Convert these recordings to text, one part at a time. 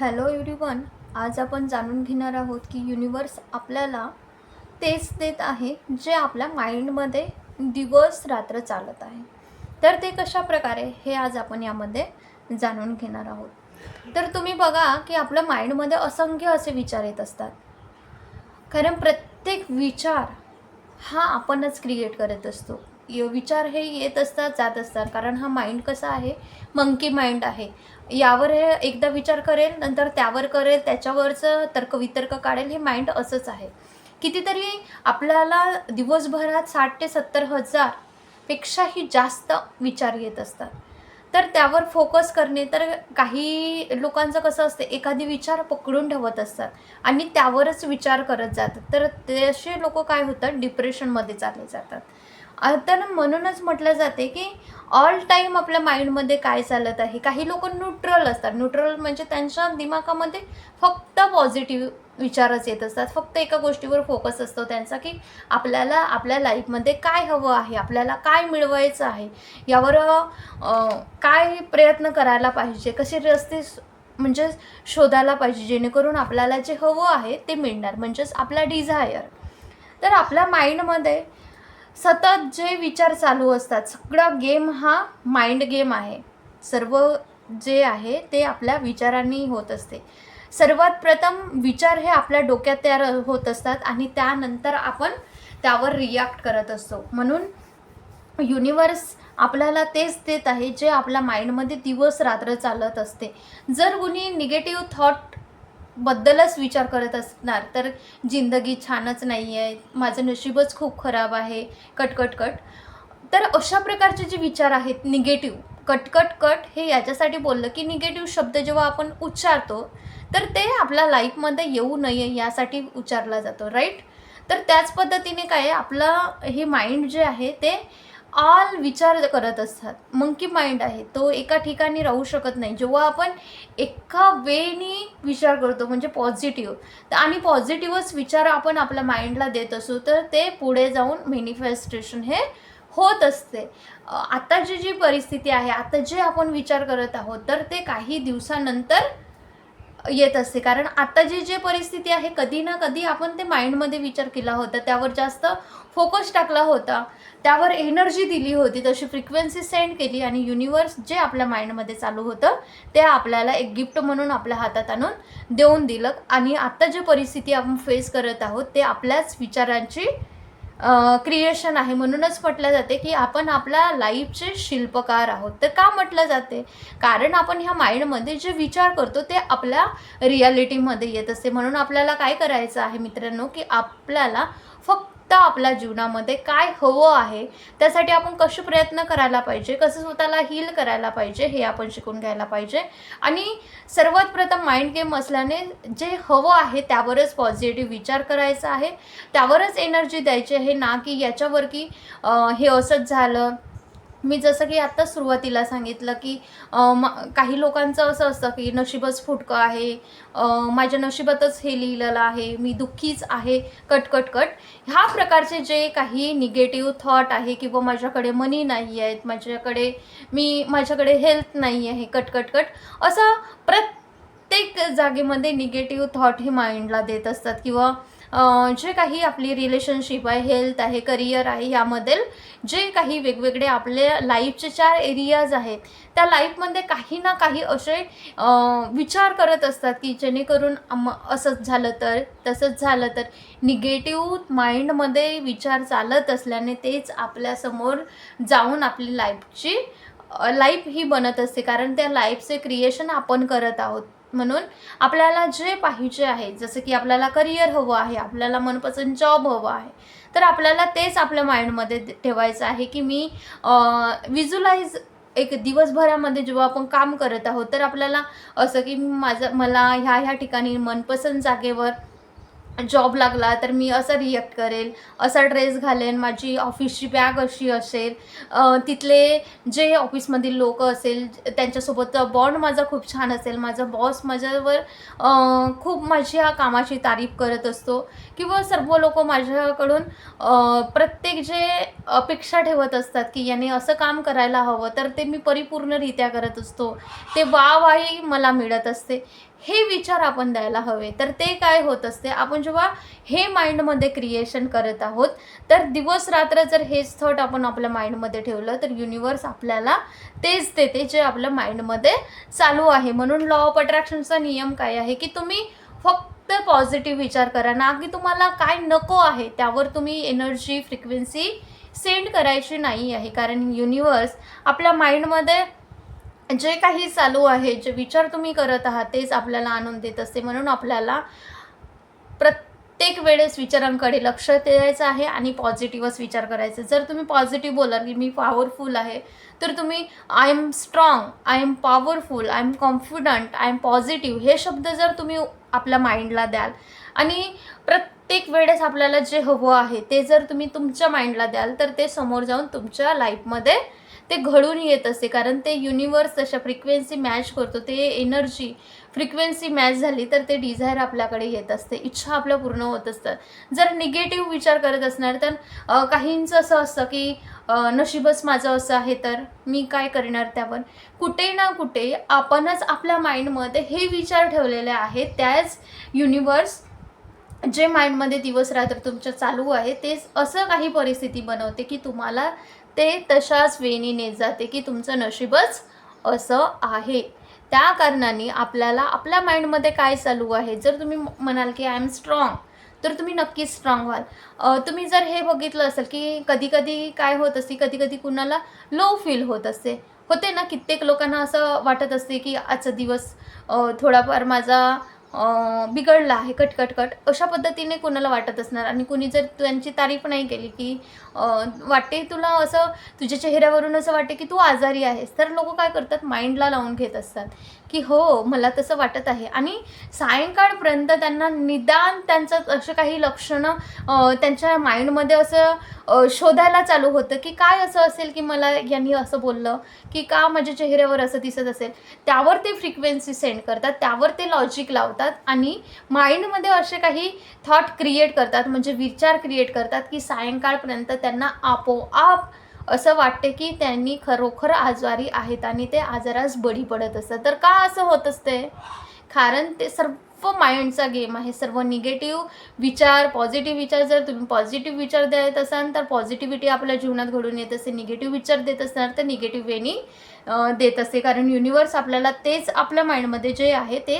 Hello everyone आज आपण जाणून घेणार आहोत की युनिवर्स आपल्याला तेच देत आहे जे आपल्या माइंडमध्ये दिवस रात्र चालत आहे. तर ते कशा प्रकारे हे आज आपण यामध्ये जाणून घेणार आहोत. तर तुम्ही बघा की आपल्या माइंडमध्ये असंख्य असे विचार येत असतात. कारण प्रत्येक विचार हा आपणच क्रिएट करत असतो. विचार हे येत असतात जात असतात. कारण हा माइंड कसा आहे? मंकी माइंड आहे. यावर हे एकदा विचार करेल नंतर त्यावर करेल त्याच्यावरचं तर्कवितर्क काढेल हे माइंड असंच आहे. कितीतरी आपल्याला दिवसभरात साठ ते सत्तर हजार पेक्षाही जास्त विचार येत असतात. तर त्यावर फोकस करणे तर काही लोकांचं कसं असते एखादी विचार पकडून ठेवत असतात आणि त्यावरच विचार करत जातात. तर तसे लोक काय होतात? डिप्रेशनमध्ये चालले जातात. आता तर म्हणूनच म्हटलं जाते की ऑल टाईम आपल्या माइंडमध्ये काय चालत आहे? काही लोक न्यूट्रल असतात. न्यूट्रल म्हणजे त्यांच्या दिमागामध्ये फक्त पॉझिटिव्ह विचारच येत असतात. फक्त एका गोष्टीवर फोकस असतो त्यांचा की आपल्याला आपल्या लाईफमध्ये काय हवं आहे? आपल्याला काय मिळवायचं आहे? यावर काय प्रयत्न करायला पाहिजे? कसे रस्ते म्हणजे शोधायला पाहिजे? जेणेकरून आपल्याला जे हवं आहे ते मिळणार. म्हणजेच आपला डिझायर तर आपल्या माइंडमध्ये सतत जे विचार चालू असतात सगळा गेम हा माइंड गेम आहे. सर्व जे आहे ते आपल्या विचारांनी होत असते. सर्वात प्रथम विचार हे आपल्या डोक्यात तयार होत असतात आणि त्यानंतर आपण त्यावर रिॲक्ट करत असतो. म्हणून युनिवर्स आपल्याला तेच देत आहे जे आपल्या माइंडमध्ये दिवस रात्र चालत असते. जर कुणी निगेटिव्ह थॉट बद्दलच विचार करत असणार. तर जिंदगी छानच नाही आहे माझं नशीबच खूप खराब आहे. Cut cut. कट तर अशा प्रकारचे जे विचार आहेत निगेटिव्ह कट कट कट हे याच्यासाठी बोललं की निगेटिव्ह शब्द जेव्हा आपण उच्चारतो तर ते आपल्या लाईफमध्ये येऊ नये यासाठी उच्चारला जातो राईट? तर त्याच पद्धतीने काय आहे, आपलं हे माइंड जे आहे ते ऑल विचार करत असतात. मंकी माइंड आहे तो एका ठिकाणी राहू शकत नाही. जेव्हा आपण एका वेनी विचार करतो म्हणजे पॉझिटिव्ह आणि पॉझिटिव्हच विचार आपण आपल्या माइंडला देत असू तर ते पुढे जाऊन मेनिफेस्टेशन हे होत असते. आता जी जी परिस्थिती आहे आता जे आपण विचार करत आहोत तर ते काही दिवसानंतर येत असते. कारण आता जी जे परिस्थिती आहे कधी ना कधी आपण ते माइंडमध्ये विचार केला होता त्यावर जास्त फोकस टाकला होता. त्यावर एनर्जी दिली होती तशी फ्रिक्वेन्सी सेंड केली आणि युनिवर्स जे आपल्या माइंडमध्ये चालू होतं ते आपल्याला एक गिफ्ट म्हणून आपल्या हातात आणून देऊन दिलं. आणि आत्ता जी परिस्थिती आपण फेस करत आहोत ते आपल्याच विचारांची क्रिएशन आहे. म्हणूनच म्हटलं जाते की आपण आपल्या लाईफचे शिल्पकार आहोत. तर का म्हटलं जाते? कारण आपण ह्या माइंडमध्ये जे विचार करतो ते आपल्या रियालिटीमध्ये येत असते. म्हणून आपल्याला काय करायचं आहे मित्रांनो की आपल्याला आत्ता आपल्या जीवनामध्ये काय हवं आहे त्यासाठी आपण कसे प्रयत्न करायला पाहिजे कसं स्वतःला हील करायला पाहिजे हे आपण शिकून घ्यायला पाहिजे. आणि सर्वात प्रथम माइंड गेम असल्याने जे हवं आहे त्यावरच पॉझिटिव्ह विचार करायचा आहे. त्यावरच एनर्जी द्यायची आहे ना की याच्यावर की हे असंच झालं मी जसं की आत्ता सुरुवातीला सांगितलं की म- काही लोकांचं असं असतं की नशीबच फुटकं आहे माझ्या नशिबातच हे लिहिलेलं आहे मी दुःखीच आहे कट कट. कट ह्या प्रकारचे जे काही निगेटिव्ह थॉट आहे किंवा माझ्याकडे मनी नाही आहेत माझ्याकडे मी माझ्याकडे हेल्थ नाही आहे कट कट कट असं प्रत्येक जागेमध्ये निगेटिव्ह थॉट हे माइंडला देत असतात. किंवा जे काही आपली रिलेशनशिप आहे हेल्थ आहे करिअर आहे यामध्ये जे काही वेगवेगळे आपल्या लाईफचे चार एरियाज आहेत त्या लाईफमध्ये काही ना काही असे विचार करत असतात की जेणेकरून असंच झालं तर तसंच झालं तर. निगेटिव्ह माइंडमध्ये विचार चालत असल्याने तेच आपल्यासमोर जाऊन आपली लाईफची लाईफ ही बनत असते. कारण त्या लाईफचे क्रिएशन आपण करत आहोत. म्हणून आपल्याला जे पाहिजे आहे जसं की आपल्याला करिअर हवं आहे आपल्याला मनपसंत जॉब हवं आहे तर आपल्याला तेच आपल्या माइंडमध्ये ठेवायचं आहे की मी विज्युलाइज एक दिवसभरामध्ये जेव्हा आपण काम करत आहोत तर आपल्याला असं की माझं मला ह्या ह्या ठिकाणी मनपसंत जागेवर जॉब लागला तर मी असं रिॲक्ट करेल असा ड्रेस घालेन माझी ऑफिसची बॅग अशी असेल. तिथले जे ऑफिसमधील लोक असेल त्यांच्यासोबत बॉन्ड माझा खूप छान असेल. माझा बॉस माझ्यावर खूप खूप माझ्या कामाची तारीफ करत असतो. किंवा सर्व लोक माझ्याकडून प्रत्येक जे अपेक्षा ठेवत असतात की याने असं काम करायला हवं तर ते मी परिपूर्णरित्या करत असतो. ते वाहवाही मला मिळत असते. हे विचार आपण द्यायला हवे. तर ते काय होत असते? आपण जेव्हा हे माइंडमध्ये क्रिएशन करत आहोत तर दिवस रात्र जर हेच थॉट आपण आपल्या माइंडमध्ये ठेवलं तर युनिवर्स आपल्याला तेच देते जे आपल्या माइंडमध्ये चालू आहे. म्हणून लॉ ऑफ अट्रॅक्शनचा नियम काय आहे की तुम्ही फक्त पॉझिटिव्ह विचार करा. ना की तुम्हाला काय नको आहे त्यावर तुम्ही एनर्जी फ्रिक्वेन्सी सेंड करायची नाही आहे. कारण युनिवर्स आपल्या माइंडमध्ये जे काही चालू आहे जे विचार तुम्ही करत आहात तेच आपल्याला आणून देत असते. म्हणून आपल्याला प्रत्येक वेळेस विचारांकडे लक्ष द्यायचं आहे आणि पॉझिटिव्हच विचार करायचा. जर तुम्ही पॉझिटिव्ह बोलाल की मी पॉवरफुल आहे तर तुम्ही I am strong I am powerful I am confident I am positive हे शब्द जर तुम्ही आपल्या माइंडला द्याल आणि प्रत्येक वेळेस आपल्याला जे हवं आहे ते जर तुम्ही तुमच्या माइंडला द्याल तर ते समोर जाऊन तुमच्या लाईफमध्ये ते घडून येत असते कारण ते युनिवर्स तशा फ्रिक्वेन्सी मॅच करतो. ते एनर्जी फ्रिक्वेन्सी मॅच झाली तर ते डिझायर आपल्याकडे येत असते. इच्छा आपल्या पूर्ण होत असतात. जर निगेटिव्ह विचार करत असणार तर काहींचं असं असतं की नशीबच माझं असं आहे तर मी काय करणार त्यावर? कुठे ना कुठे आपणच आपल्या माइंडमध्ये हे विचार ठेवलेले आहेत. त्याच युनिवर्स जे माइंडमध्ये दिवस रात्र तुमच्या चालू आहे तेच असं काही परिस्थिती बनवते की तुम्हाला ते तशाच वेणी नेत जाते की तुमचं नशीबच असं आहे. त्या कारणाने आपल्याला आपल्या माइंडमध्ये काय चालू आहे? जर तुम्ही म्हणाल की आय एम स्ट्रॉंग तर तुम्ही नक्कीच स्ट्रॉंग व्हाल. तुम्ही जर हे बघितलं असेल की कधी कधी काय होत असते कधी कधी कुणाला लो फील होत असते. होते ना कित्येक लोकांना असं वाटत असते की आजचा दिवस थोडाफार माझा बिघडला आहे कट कट कट अशा पद्धतीने कोणाला वाटत असणार? आणि कुणी जर त्यांची तारीफ नाही केली की वाटते तुला असं तुझ्या चेहऱ्यावरून असं वाटते की तू आजारी आहेस तर लोक काय करतात? माइंडला लावून घेत असतात. की हो मला तसं वाटत आहे. आणि सायंकाळपर्यंत त्यांना निदान त्यांचं असे काही लक्षणं त्यांच्या माइंडमध्ये असं शोधायला चालू होतं की काय असं असेल की मला यांनी असं बोललं की का माझ्या चेहऱ्यावर असं दिसत असेल? त्यावर ते फ्रिक्वेन्सी सेंड करतात त्यावर ते लॉजिक लावतात. आणि माइंडमध्ये असे काही थॉट क्रिएट करतात म्हणजे विचार क्रिएट करतात की सायंकाळपर्यंत त्यांना आपोआप असं वाटते की त्यांनी खरोखर आजारी आहेत आणि ते आजारास बळी पडत असतात. तर का असं होत असते? कारण ते सर्व माइंडचा गेम आहे सर्व निगेटिव्ह विचार पॉझिटिव्ह विचार जर तुम्ही पॉझिटिव्ह विचार देत असाल तर पॉझिटिव्हिटी आपल्या जीवनात घडून येत असते निगेटिव्ह विचार देत असणार तर निगेटिव्ह वेनी देत असते. कारण युनिवर्स आपल्याला तेच आपल्या माइंडमध्ये जे आहे ते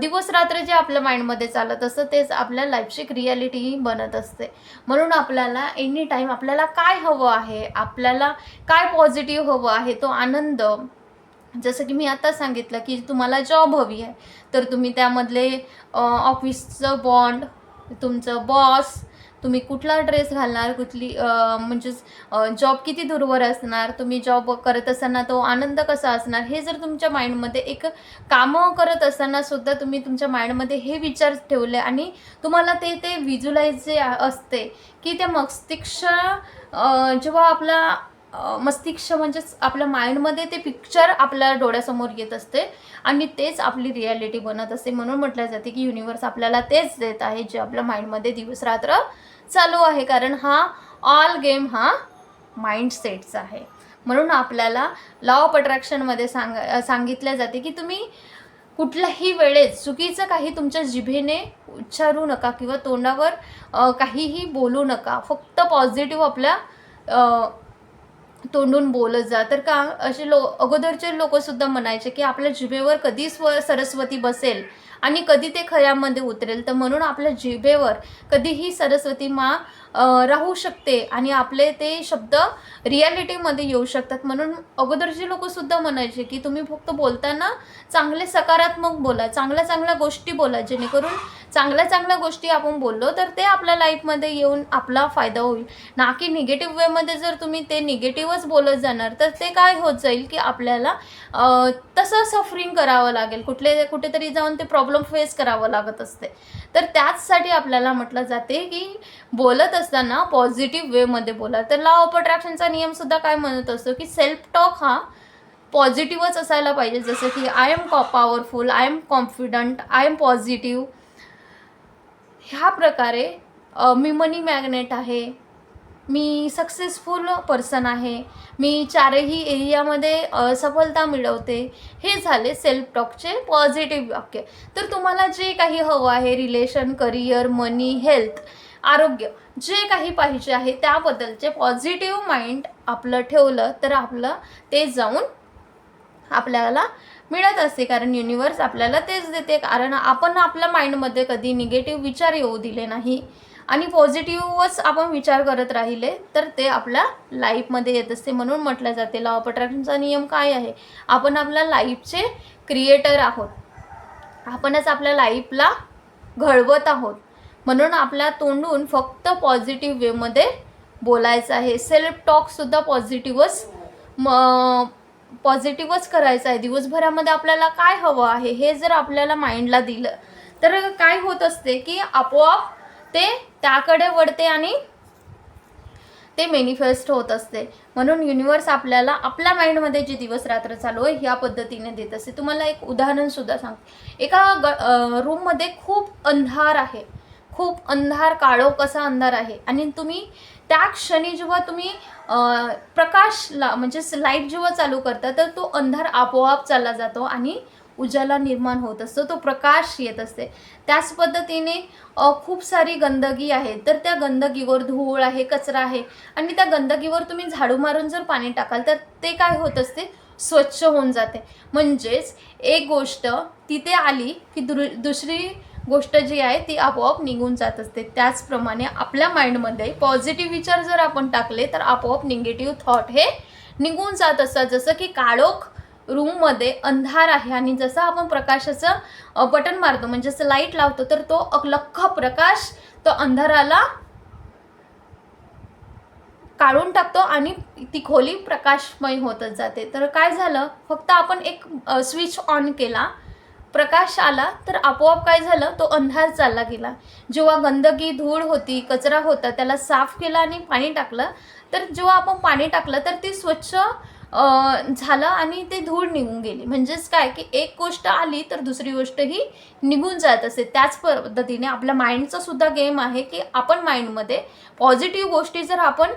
दिवस रात्र जे आपल्या माइंडमध्ये चालत असतं तेच आपल्या लाईफची रियालिटी बनत असते. म्हणून आपल्याला एनी टाईम आपल्याला काय हवं आहे आपल्याला काय पॉझिटिव्ह हवं आहे तो आनंद जसं की मी आता सांगितलं की तुम्हाला जॉब हवी आहे तर तुम्ही त्यामधले ऑफिसचं बॉन्ड तुमचं बॉस तुम्ही कुठला ड्रेस घालणार कुठली म्हणजेच जॉब किती दूरवर असणार तुम्ही जॉब करत असताना तो आनंद कसा असणार हे जर तुमच्या माइंडमध्ये एक कामं करत असताना सुद्धा तुम्ही तुमच्या माइंडमध्ये हे विचार ठेवले आणि तुम्हाला ते ते व्हिज्युलाइज जे असते की त्या मस्तिष्क जेव्हा आपला मस्तिष्क म्हणजेच आपल्या माइंडमध्ये ते पिक्चर आपल्या डोळ्यासमोर येत असते आणि तेच आपली रियालिटी बनत असते. म्हणून म्हटलं जाते की युनिवर्स आपल्याला तेच देत आहे जे आपल्या माइंडमध्ये दिवस रात्र चालू आहे कारण हा ऑल गेम हा माइंडसेटचा आहे. म्हणून आपल्याला लॉ ऑफ अट्रॅक्शनमध्ये सांग सांगितल्या जाते की तुम्ही कुठल्याही वेळेस चुकीचं काही तुमच्या जिभेने उच्चारू नका किंवा तोंडावर काहीही बोलू नका. फक्त पॉझिटिव्ह आपल्या तोंडून बोलत जा. तर का असे लो अगोदरचे लोकसुद्धा म्हणायचे की आपल्या जिभेवर कधी स्व सरस्वती बसेल आणि कधी ते खऱ्यामध्ये उतरेल. तर म्हणून आपल्या जिभेवर कधीही सरस्वती मा राहू शकते आणि आपले ते शब्द रियालिटीमध्ये येऊ शकतात. म्हणून अगोदरचे लोकसुद्धा म्हणायचे की तुम्ही फक्त बोलताना चांगले सकारात्मक बोला चांगल्या चांगल्या गोष्टी बोला जेणेकरून चांगल्या चांगल्या गोष्टी आपण बोललो तर ते आपल्या लाईफमध्ये येऊन आपला फायदा होईल. ना की निगेटिव्ह वेमध्ये जर तुम्ही ते निगेटिव्हच बोलत जाणार तर ते काय होत जाईल की आपल्याला तसं सफरिंग करावं लागेल. कुठले कुठेतरी जाऊन ते प्रॉब्लेम फेस करावं लागत असते. तर त्याचसाठी आपल्याला म्हटलं जाते की बोलत असताना पॉझिटिव्ह वेमध्ये बोला. तर लॉ ऑफ अट्रॅक्शनचा नियमसुद्धा काय म्हणत असतो की सेल्फ टॉक हा पॉझिटिव्हच असायला पाहिजे. जसं की I am co powerful I am confident I am positive ह्या प्रकारे मी मनी मॅग्नेट आहे. मी सक्सेसफुल पर्सन आहे. मी चारही एरियामध्ये सफलता मिळवते. हे झाले सेल्फ टॉकचे पॉझिटिव्ह वाक्य. तर तुम्हाला जे काही हवं आहे रिलेशन करिअर मनी हेल्थ आरोग्य जे काही पाहिजे आहे त्याबद्दलचे पॉझिटिव्ह माइंड आपलं ठेवलं तर आपलं ते जाऊन आपल्याला मिळत असते कारण युनिवर्स आपल्याला तेच देते. कारण आपण आपल्या माइंडमध्ये कधी निगेटिव्ह विचार येऊ दिले नाही. आणि पॉझिटिव्हच आपण विचार करत राहिले तर ते आपल्या लाईफमध्ये येत असते. म्हणून म्हटलं जाते लॉ ऑफ अट्रॅक्शनचा नियम काय आहे? आपण आपल्या लाईफचे क्रिएटर आहोत. आपणच आपल्या लाईफला घडवत आहोत. म्हणून आपल्या तोंडून फक्त पॉझिटिव्ह वेमध्ये बोलायचं आहे. सेल्फ टॉकसुद्धा पॉझिटिव्हच म पॉझिटिव्हच करायचं आहे. दिवसभरामध्ये आपल्याला काय हवं आहे हे जर आपल्याला माइंडला दिलं तर काय होत असते की आपोआप ते त्याकडे वळते आणि ते मेनिफेस्ट होत असते. म्हणून युनिवर्स आपल्याला आपल्या माइंडमध्ये जे दिवस रात्र चालू आहे ह्या पद्धतीने देत असते. तुम्हाला एक उदाहरणसुद्धा सांगते. एका ग रूममध्ये खूप अंधार आहे. खूप अंधार काळोख असा अंधार आहे? आणि तुम्ही त्या क्षणी जेव्हा तुम्ही प्रकाश ला म्हणजे लाइट जेव्हा चालू करता तर तो अंधार आपोआप चालला जातो आणि उजाला निर्माण होत असतो. तो प्रकाश येत असते. त्याच पद्धतीने खूप सारी गंदगी आहे. तर त्या गंदगीवर धूळ आहे कचरा आहे. आणि त्या गंदगीवर तुम्ही झाडू मारून जर पाणी टाकाल तर ते काय होत असते? स्वच्छ होऊन जाते. म्हणजेच एक गोष्ट तिथे आली की दुर दुसरी गोष्ट जी आहे ती आपोआप निघून जात असते. त्याचप्रमाणे आपल्या माइंडमध्ये पॉझिटिव्ह विचार जर आपण टाकले तर आपोआप निगेटिव्ह थॉट हे निघून जात असतात. जसं की काळोख रूममध्ये अंधार आहे आणि जसं आपण प्रकाशाचं बटन मारतो म्हणजे असं लाइट लावतो तर तो अलख्ख प्रकाश तो अंधाराला काढून टाकतो आणि ती खोली प्रकाशमय होतच जाते. तर काय झालं? फक्त आपण एक स्विच ऑन केला. प्रकाश आला तर आपोआप काय झालं? तो अंधार चालला गेला. जेव्हा गंदगी धूळ होती कचरा होता त्याला साफ केला आणि पाणी टाकलं. तर जेव्हा आपण पाणी टाकलं तर ती स्वच्छ झालं आणि ते धूळ निघून गेली. म्हणजेच काय की एक गोष्ट आली तर दुसरी गोष्ट ही निघून जात असते त्याच पद्धतीने आपल्या माइंडचा सुद्धा गेम आहे की आपण माइंडमध्ये पॉझिटिव्ह गोष्टी जर आपण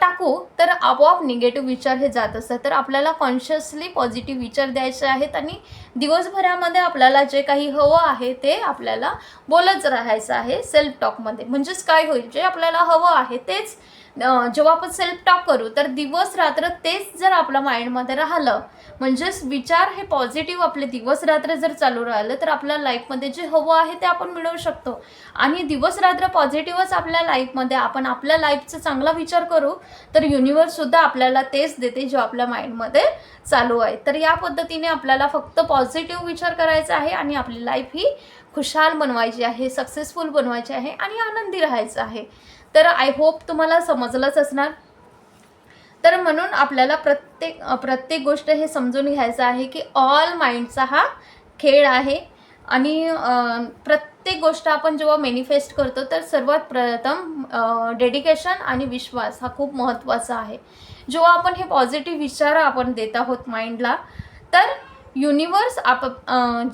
टाकू तर आपोआप निगेटिव्ह विचार हे जात असतात. तर आपल्याला कॉन्शियसली पॉझिटिव्ह विचार द्यायचे आहेत आणि दिवसभरामध्ये आपल्याला जे काही हवं आहे ते आपल्याला बोलत राहायचं आहे सेल्फ टॉकमध्ये म्हणजेच काय होईल? जे आपल्याला हवं आहे तेच जेव्हा आपण सेल्फ टॉक करू तर दिवस रात्र तेच जर आपल्या माइंडमध्ये राहिलं म्हणजेच विचार हे पॉझिटिव्ह आपले दिवस रात्र जर चालू राहिलं तर आपल्या लाईफमध्ये जे हवं आहे ते आपण मिळवू शकतो. आणि दिवस रात्र पॉझिटिव्हच आपल्या लाईफमध्ये आपण आपल्या लाईफचा चांगला विचार करू तर युनिवर्ससुद्धा आपल्याला तेच देते जो आपल्या माइंडमध्ये चालू आहे. तर या पद्धतीने आपल्याला फक्त पॉझिटिव्ह विचार करायचा आहे आणि आपली लाईफ ही खुशाल बनवायची आहे सक्सेसफुल बनवायची आहे आणि आनंदी राहायचं आहे. तर आय होप तुम्हाला समजलंच असणार. तर म्हणून आपल्याला प्रत्येक प्रत्येक गोष्ट हे समजून घ्यायचं आहे की ऑल माइंडचा हा खेळ आहे. आणि प्रत्येक गोष्ट आपण जेव्हा मॅनिफेस्ट करतो तर सर्वात प्रथम डेडिकेशन आणि विश्वास हा खूप महत्त्वाचा आहे. जेव्हा आपण हे पॉझिटिव्ह विचार आपण देत आहोत माइंडला तर युनिवर्स आप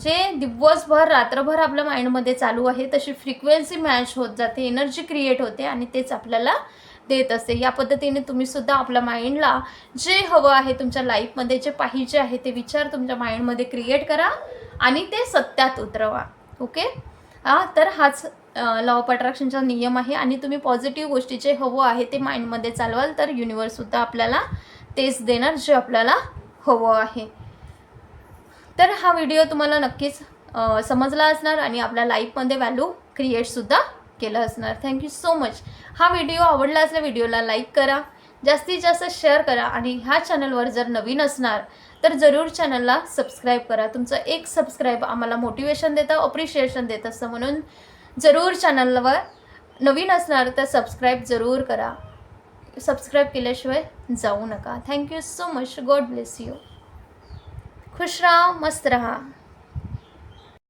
जे दिवसभर रात्रभर आपल्या माइंडमध्ये चालू आहे तशी फ्रिक्वेन्सी मॅच होत जाते एनर्जी क्रिएट होते आणि तेच आपल्याला देत असते. या पद्धतीने तुम्ही सुद्धा आपल्या माइंडला जे हवं आहे तुमच्या लाईफमध्ये जे पाहिजे आहे ते विचार तुमच्या माइंडमध्ये क्रिएट करा आणि ते सत्यात उतरवा. ओके हा तर हाच लॉ ऑफ अट्रॅक्शनचा नियम आहे आणि तुम्ही पॉझिटिव्ह गोष्टी जे हवं आहे ते माइंडमध्ये चालवाल तर युनिवर्ससुद्धा आपल्याला तेच देणार जे आपल्याला हवं आहे. तर हा व्हिडिओ तुम्हाला नक्कीच समजला असणार आणि आपल्या लाईफमध्ये व्हॅल्यू क्रिएटसुद्धा केलं असणार. थँक्यू सो मच हा व्हिडिओ आवडला असल्या व्हिडिओला लाईक करा. जास्तीत जास्त शेअर करा आणि ह्या चॅनलवर जर नवीन असणार तर जरूर चॅनलला सबस्क्राईब करा. तुमचं एक सबस्क्राईब आम्हाला मोटिवेशन देतं अप्रिशिएशन देत असतं म्हणून जरूर चॅनलवर नवीन असणार तर सबस्क्राईब जरूर करा. सबस्क्राईब केल्याशिवाय जाऊ नका. Thank you so much God bless you खुश राहा मस्त राहा.